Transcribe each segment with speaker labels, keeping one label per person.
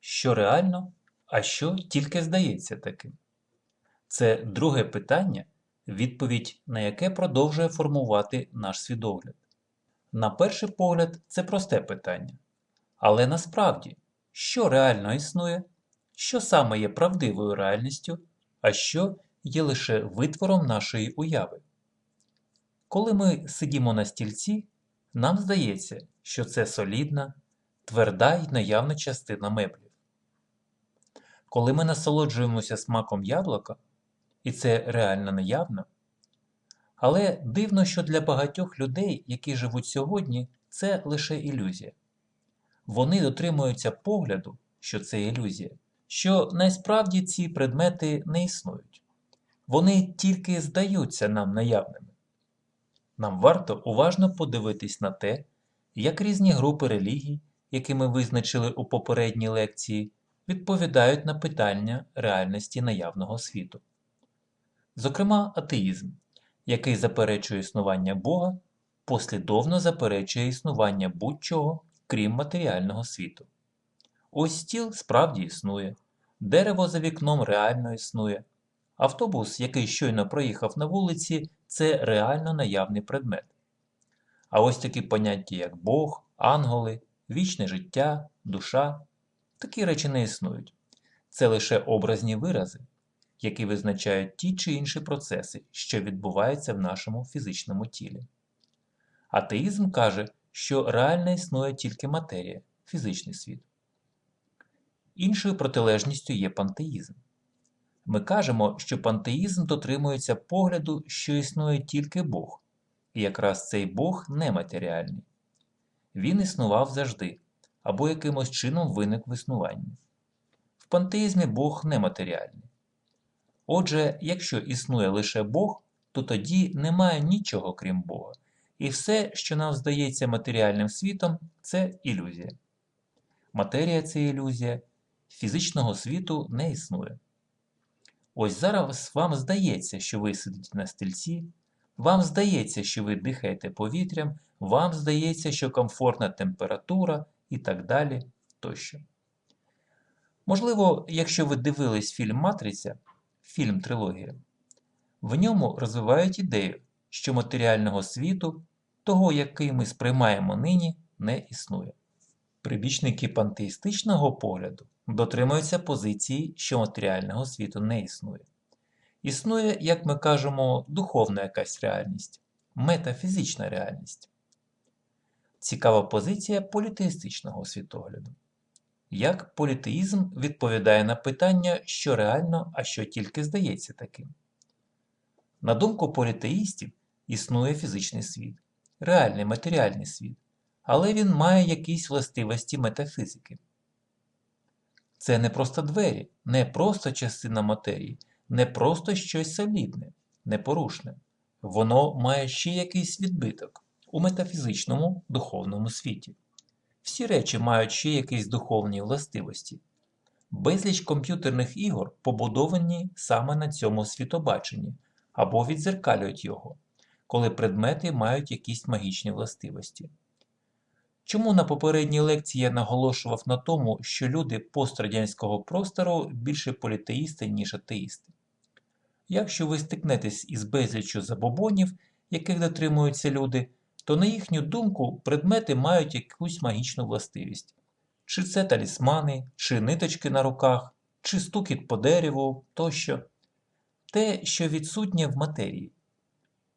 Speaker 1: що реально, а що тільки здається таким? Це друге питання, відповідь на яке продовжує формувати наш свідогляд. На перший погляд, це просте питання. Але насправді, що реально існує, що саме є правдивою реальністю, а що є лише витвором нашої уяви? Коли ми сидімо на стільці, нам здається, що це солідна, тверда й наявна частина меблів. Коли ми насолоджуємося смаком яблука, і це реально наявно, але дивно, що для багатьох людей, які живуть сьогодні, це лише ілюзія. Вони дотримуються погляду, що це ілюзія, що насправді ці предмети не існують. Вони тільки здаються нам наявними. Нам варто уважно подивитись на те, як різні групи релігій, які ми визначили у попередній лекції, відповідають на питання реальності наявного світу. Зокрема, атеїзм, який заперечує існування Бога, послідовно заперечує існування будь-чого, крім матеріального світу. Ось стіл справді існує, дерево за вікном реально існує, автобус, який щойно проїхав на вулиці, це реально наявний предмет. А ось такі поняття, як Бог, ангели, вічне життя, душа, такі речі не існують. Це лише образні вирази, які визначають ті чи інші процеси, що відбуваються в нашому фізичному тілі. Атеїзм каже, що реально існує тільки матерія, фізичний світ. Іншою протилежністю є пантеїзм. Ми кажемо, що пантеїзм дотримується погляду, що існує тільки Бог, і якраз цей Бог нематеріальний. Він існував завжди або якимось чином виник в існуванні. В пантеїзмі Бог нематеріальний. Отже, якщо існує лише Бог, то тоді немає нічого крім Бога, і все, що нам здається матеріальним світом, це ілюзія. Матерія це ілюзія, фізичного світу не існує. Ось зараз вам здається, що ви сидите на стільці, вам здається, що ви дихаєте повітрям, вам здається, що комфортна температура і так далі тощо. Можливо, якщо ви дивились фільм Матриця, фільм Трилогія, в ньому розвивають ідею, що матеріального світу, того, який ми сприймаємо нині, не існує. Прибічники пантеїстичного погляду дотримуються позиції, що матеріального світу не існує. Існує, як ми кажемо, духовна якась реальність, метафізична реальність. Цікава позиція політеїстичного світогляду. Як політеїзм відповідає на питання, що реально, а що тільки здається таким. На думку політеїстів, існує фізичний світ, реальний матеріальний світ, але він має якісь властивості метафізики. Це не просто двері, не просто частина матерії, не просто щось солідне, непорушне. Воно має ще якийсь відбиток у метафізичному духовному світі. Всі речі мають ще якісь духовні властивості. Безліч комп'ютерних ігор побудовані саме на цьому світобаченні або відзеркалюють його, коли предмети мають якісь магічні властивості. Чому на попередній лекції я наголошував на тому, що люди пострадянського простору більше політеїсти, ніж атеїсти? Якщо ви стикнетесь із безліччю забобонів, яких дотримуються люди, то на їхню думку предмети мають якусь магічну властивість. Чи це талісмани, чи ниточки на руках, чи стукіт по дереву тощо. Те, що відсутнє в матерії.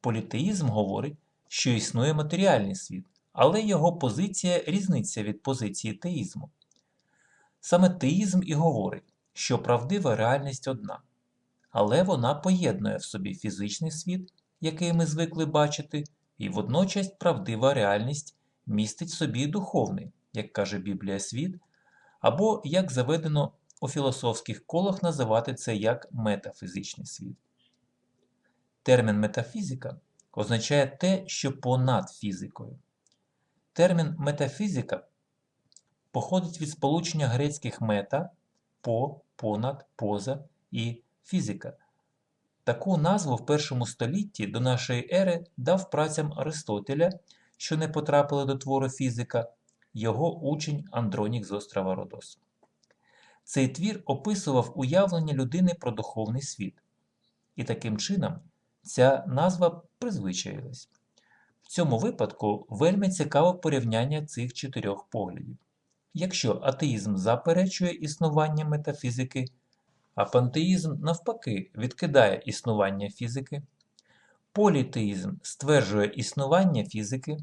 Speaker 1: Політеїзм говорить, що існує матеріальний світ, але його позиція різниця від позиції теїзму. Саме теїзм і говорить, що правдива реальність одна, але вона поєднує в собі фізичний світ, який ми звикли бачити, і водночас правдива реальність містить в собі духовний, як каже Біблія світ, або, як заведено у філософських колах називати це як метафізичний світ. Термін метафізика означає те, що понад фізикою. Термін метафізика походить від сполучення грецьких мета по, понад, поза і фізика. Таку назву в першому столітті до нашої ери дав працям Аристотеля, що не потрапили до твору фізика, його учень Андронік з острова Родос. Цей твір описував уявлення людини про духовний світ. І таким чином ця назва призвичаїлась. В цьому випадку вельми цікаве порівняння цих чотирьох поглядів. Якщо атеїзм заперечує існування метафізики, а пантеїзм навпаки відкидає існування фізики, політеїзм стверджує існування фізики,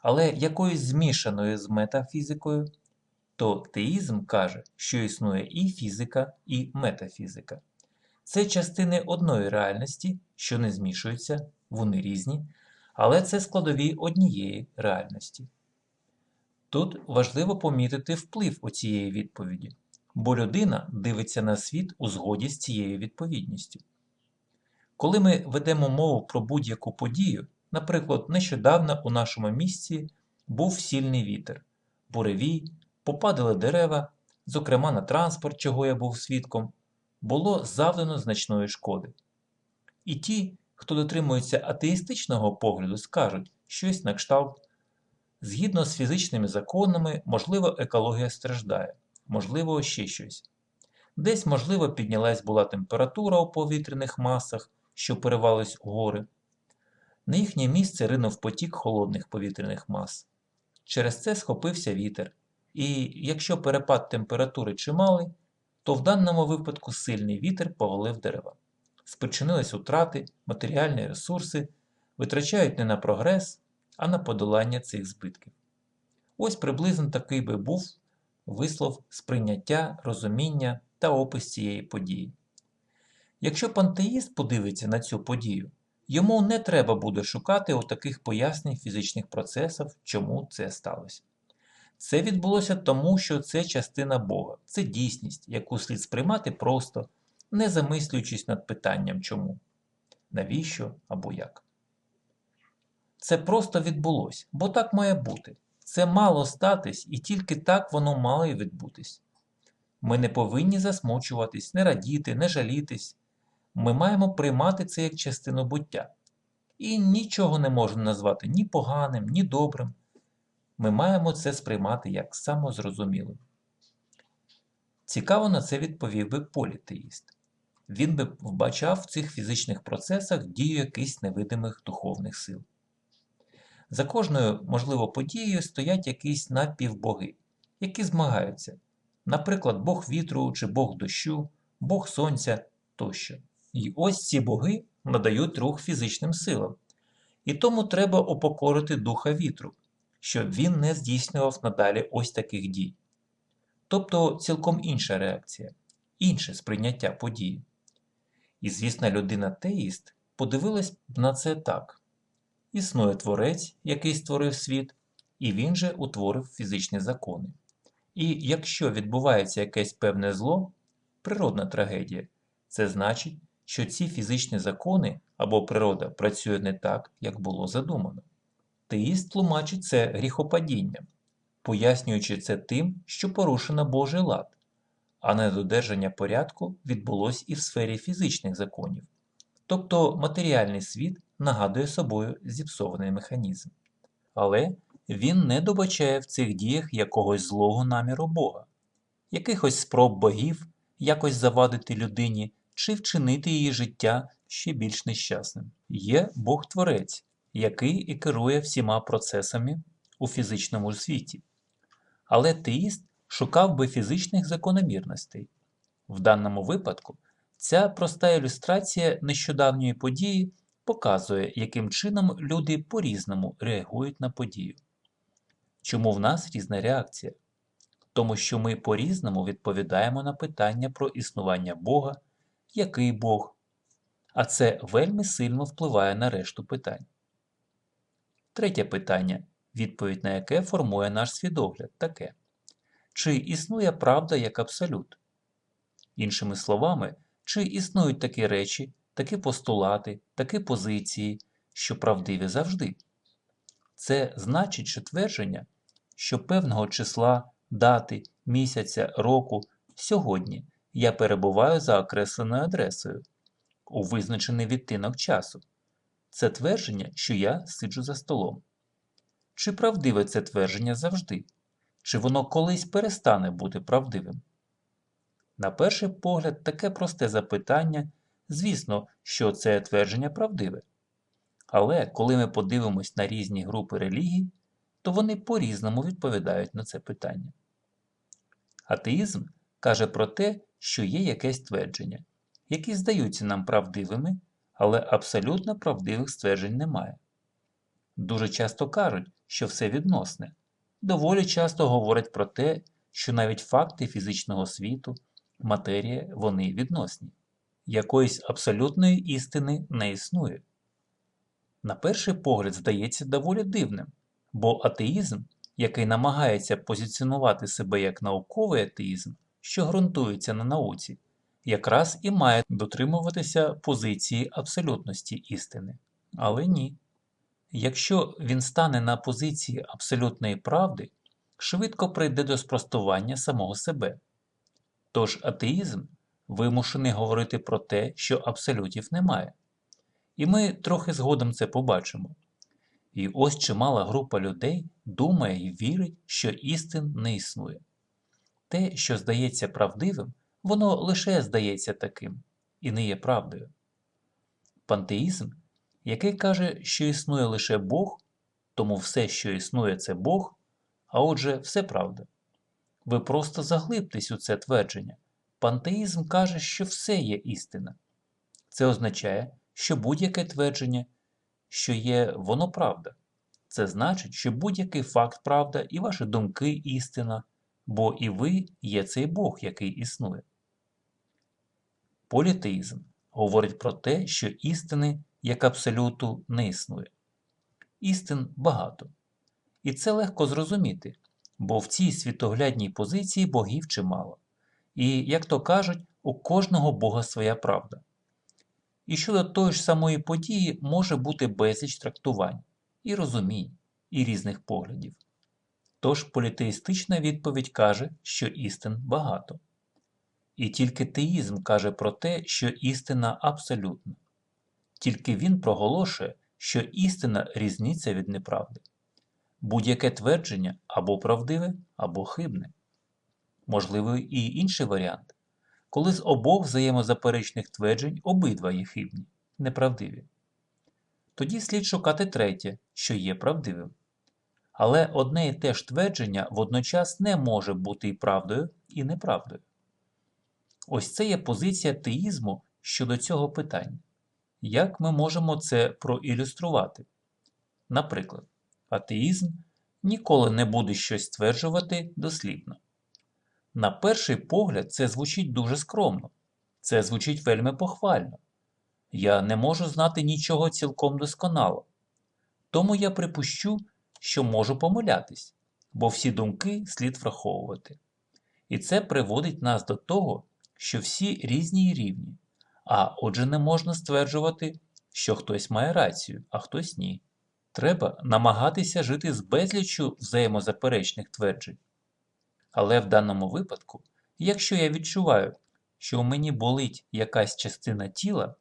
Speaker 1: але якоюсь змішаною з метафізикою, то теїзм каже, що існує і фізика, і метафізика. Це частини одної реальності, що не змішуються, вони різні, але це складові однієї реальності. Тут важливо помітити вплив у цієї відповіді, бо людина дивиться на світ у згоді з цією відповідністю. Коли ми ведемо мову про будь-яку подію, наприклад, нещодавно у нашому місці був сильний вітер, буревій, попадали дерева, зокрема на транспорт, чого я був свідком, було завдано значної шкоди. І ті, хто дотримується атеїстичного погляду, скажуть щось на кшталт. Згідно з фізичними законами, можливо, екологія страждає, можливо, ще щось. Десь, можливо, піднялась була температура у повітряних масах, що перевались у гори. На їхнє місце ринув потік холодних повітряних мас. Через це схопився вітер, і якщо перепад температури чималий, то в даному випадку сильний вітер повалив дерева. Спричинились утрати, матеріальні ресурси, витрачають не на прогрес, а на подолання цих збитків. Ось приблизно такий би був вислов сприйняття, розуміння та опис цієї події. Якщо пантеїст подивиться на цю подію, йому не треба буде шукати отаких пояснень фізичних процесів, чому це сталося. Це відбулося тому, що це частина Бога, це дійсність, яку слід сприймати просто, не замислюючись над питанням чому, навіщо або як. Це просто відбулося, бо так має бути. Це мало статись, і тільки так воно мало й відбутись. Ми не повинні засмучуватись, не радіти, не жалітись. Ми маємо приймати це як частину буття. І нічого не можна назвати ні поганим, ні добрим. Ми маємо це сприймати як самозрозумілим. Цікаво на це відповів би політеїст. Він би вбачав в цих фізичних процесах дію якихось невидимих духовних сил. За кожною, можливо, подією стоять якісь напівбоги, які змагаються, наприклад, Бог вітру чи Бог дощу, Бог сонця тощо. І ось ці боги надають рух фізичним силам. І тому треба опокорити духа вітру, щоб він не здійснював надалі ось таких дій. Тобто цілком інша реакція, інше сприйняття події. І, звісно, людина-теїст подивилась на це так. Існує творець, який створив світ, і він же утворив фізичні закони. І якщо відбувається якесь певне зло, природна трагедія, це значить, що ці фізичні закони або природа працює не так, як було задумано. Теїст тлумачить це гріхопадінням, пояснюючи це тим, що порушено Божий лад, а недодержання порядку відбулось і в сфері фізичних законів. Тобто матеріальний світ нагадує собою зіпсований механізм. Але він не добачає в цих діях якогось злого наміру Бога, якихось спроб богів якось завадити людині чи вчинити її життя ще більш нещасним. Є Бог-творець, який і керує всіма процесами у фізичному світі. Але теїст шукав би фізичних закономірностей. В даному випадку ця проста ілюстрація нещодавньої події показує, яким чином люди по-різному реагують на подію. Чому в нас різна реакція? Тому що ми по-різному відповідаємо на питання про існування Бога, який Бог, а це вельми сильно впливає на решту питань. Третє питання, відповідь на яке формує наш свідогляд, таке. Чи існує правда як абсолют? Іншими словами, чи існують такі речі, такі постулати, такі позиції, що правдиві завжди? Це значить що твердження, що певного числа, дати, місяця, року, сьогодні я перебуваю за окресленою адресою у визначений відтинок часу. Це твердження, що я сиджу за столом. Чи правдиве це твердження завжди? Чи воно колись перестане бути правдивим? На перший погляд, таке просте запитання, звісно, що це твердження правдиве. Але коли ми подивимось на різні групи релігій, то вони по-різному відповідають на це питання. Атеїзм каже про те, що є якесь твердження, які здаються нам правдивими, але абсолютно правдивих стверджень немає. Дуже часто кажуть, що все відносне. Доволі часто говорять про те, що навіть факти фізичного світу, матерія, вони відносні. Якоїсь абсолютної істини не існує. На перший погляд здається доволі дивним, бо атеїзм, який намагається позиціонувати себе як науковий атеїзм, що ґрунтується на науці, якраз і має дотримуватися позиції абсолютності істини. Але ні. Якщо він стане на позиції абсолютної правди, швидко прийде до спростування самого себе. Тож атеїзм вимушений говорити про те, що абсолютів немає. І ми трохи згодом це побачимо. І ось чимала група людей думає і вірить, що істин не існує. Те, що здається правдивим, воно лише здається таким і не є правдою. Пантеїзм, який каже, що існує лише Бог, тому все, що існує, це Бог, а отже, все правда. Ви просто заглибтесь у це твердження. Пантеїзм каже, що все є істина. Це означає, що будь-яке твердження, що є, воно правда. Це значить, що будь-який факт правда і ваші думки істина, бо і ви є цей Бог, який існує. Політеїзм говорить про те, що істини як абсолюту не існує. Істин багато. І це легко зрозуміти, бо в цій світоглядній позиції богів чимало. І, як то кажуть, у кожного Бога своя правда. І щодо тої ж самої події може бути безліч трактувань, і розумінь, і різних поглядів. Тож політеїстична відповідь каже, що істин багато. І тільки теїзм каже про те, що істина абсолютна. Тільки він проголошує, що істина різниця від неправди. Будь-яке твердження або правдиве, або хибне. Можливий і інший варіант, коли з обох взаємозаперечних тверджень обидва є хибні, неправдиві. Тоді слід шукати третє, що є правдивим. Але одне і те ж твердження водночас не може бути і правдою, і неправдою. Ось це є позиція теїзму щодо цього питання. Як ми можемо це проілюструвати? Наприклад, атеїзм ніколи не буде щось стверджувати дослідно. На перший погляд, це звучить дуже скромно, це звучить вельми похвально. Я не можу знати нічого цілком досконало. Тому я припущу, що можу помилятись, бо всі думки слід враховувати. І це приводить нас до того, що всі різні і рівні, а отже, не можна стверджувати, що хтось має рацію, а хтось ні. Треба намагатися жити з безліччю взаємозаперечних тверджень. Але в даному випадку, якщо я відчуваю, що у мені болить якась частина тіла,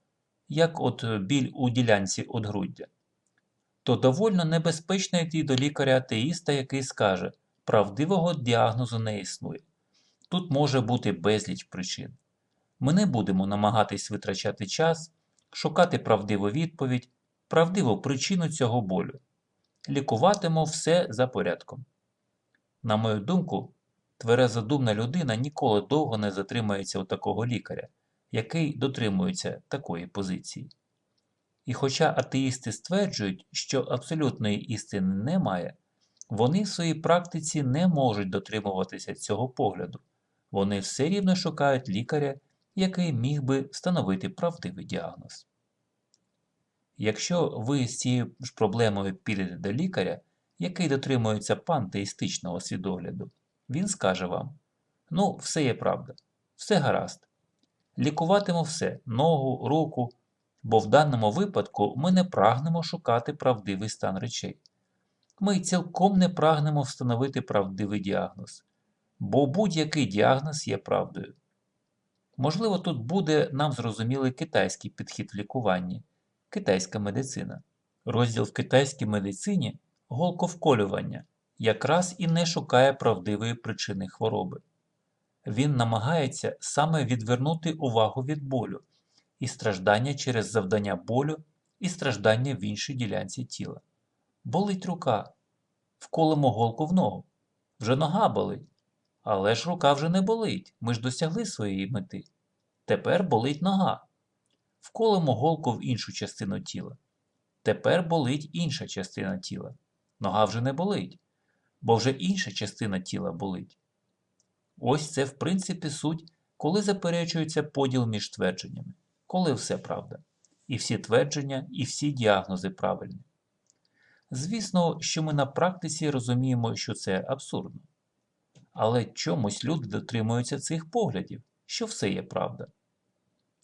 Speaker 1: як от біль у ділянці одгруддя, то довольно небезпечно йти до лікаря-атеїста, який скаже, правдивого діагнозу не існує. Тут може бути безліч причин. Ми не будемо намагатись витрачати час, шукати правдиву відповідь, правдиву причину цього болю. Лікуватимо все за порядком. На мою думку, тверезодумна людина ніколи довго не затримається у такого лікаря, який дотримується такої позиції. І хоча атеїсти стверджують, що абсолютної істини немає, вони в своїй практиці не можуть дотримуватися цього погляду. Вони все рівно шукають лікаря, який міг би встановити правдивий діагноз. Якщо ви з цією ж проблемою підете до лікаря, який дотримується пантеїстичного свідогляду, він скаже вам: Ну, все є правда, все гаразд. Лікуватиму все ногу, руку, бо в даному випадку ми не прагнемо шукати правдивий стан речей. Ми цілком не прагнемо встановити правдивий діагноз, бо будь-який діагноз є правдою. Можливо, тут буде нам зрозумілий китайський підхід в лікуванні, китайська медицина. Розділ в китайській медицині голковколювання якраз і не шукає правдивої причини хвороби. Він намагається саме відвернути увагу від болю і страждання через завдання болю і страждання в іншій ділянці тіла. Болить рука, вколимо голку в ногу. Вже нога болить. Але ж рука вже не болить. Ми ж досягли своєї мети. Тепер болить нога. Вколимо голку в іншу частину тіла. Тепер болить інша частина тіла. Нога вже не болить, бо вже інша частина тіла болить. Ось це, в принципі, суть, коли заперечується поділ між твердженнями, коли все правда. І всі твердження, і всі діагнози правильні. Звісно, що ми на практиці розуміємо, що це абсурдно. Але чомусь люди дотримуються цих поглядів, що все є правда.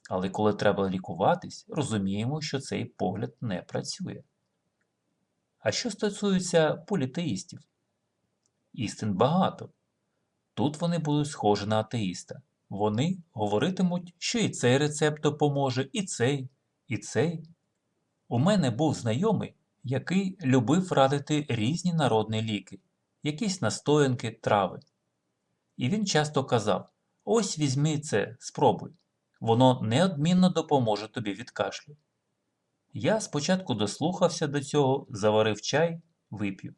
Speaker 1: Але коли треба лікуватись, розуміємо, що цей погляд не працює. А що стосується політеїстів? Істин багато. Тут вони будуть схожі на атеїста. Вони говоритимуть, що і цей рецепт допоможе, і цей, і цей. У мене був знайомий, який любив радити різні народні ліки, якісь настоянки, трави. І він часто казав: ось візьми це, спробуй, воно неодмінно допоможе тобі від кашлю. Я спочатку дослухався до цього, заварив чай, вип'ю.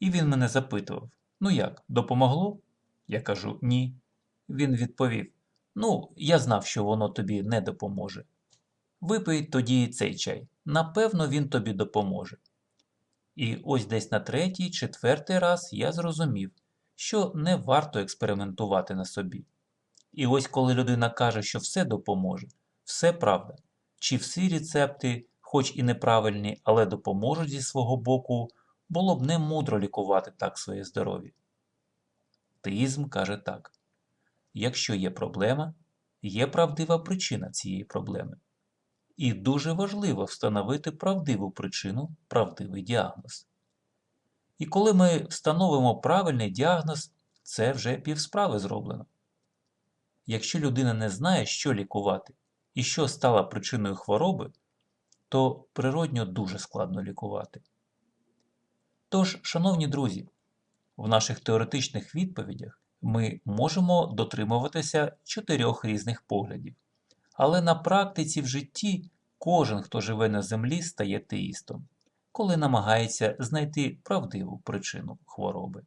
Speaker 1: І він мене запитував: Ну як, допомогло? Я кажу ні. Він відповів: Ну, я знав, що воно тобі не допоможе. Випий тоді цей чай. Напевно, він тобі допоможе. І ось десь на третій, четвертий раз я зрозумів, що не варто експериментувати на собі. І ось коли людина каже, що все допоможе, все правда, чи всі рецепти, хоч і неправильні, але допоможуть зі свого боку, було б не мудро лікувати так своє здоров'я. Теїзм каже так: якщо є проблема, є правдива причина цієї проблеми. І дуже важливо встановити правдиву причину, правдивий діагноз. І коли ми встановимо правильний діагноз, це вже півсправи зроблено. Якщо людина не знає, що лікувати і що стало причиною хвороби, то природньо дуже складно лікувати. Тож, шановні друзі, в наших теоретичних відповідях ми можемо дотримуватися чотирьох різних поглядів. Але на практиці в житті кожен, хто живе на землі, стає теїстом, коли намагається знайти правдиву причину хвороби.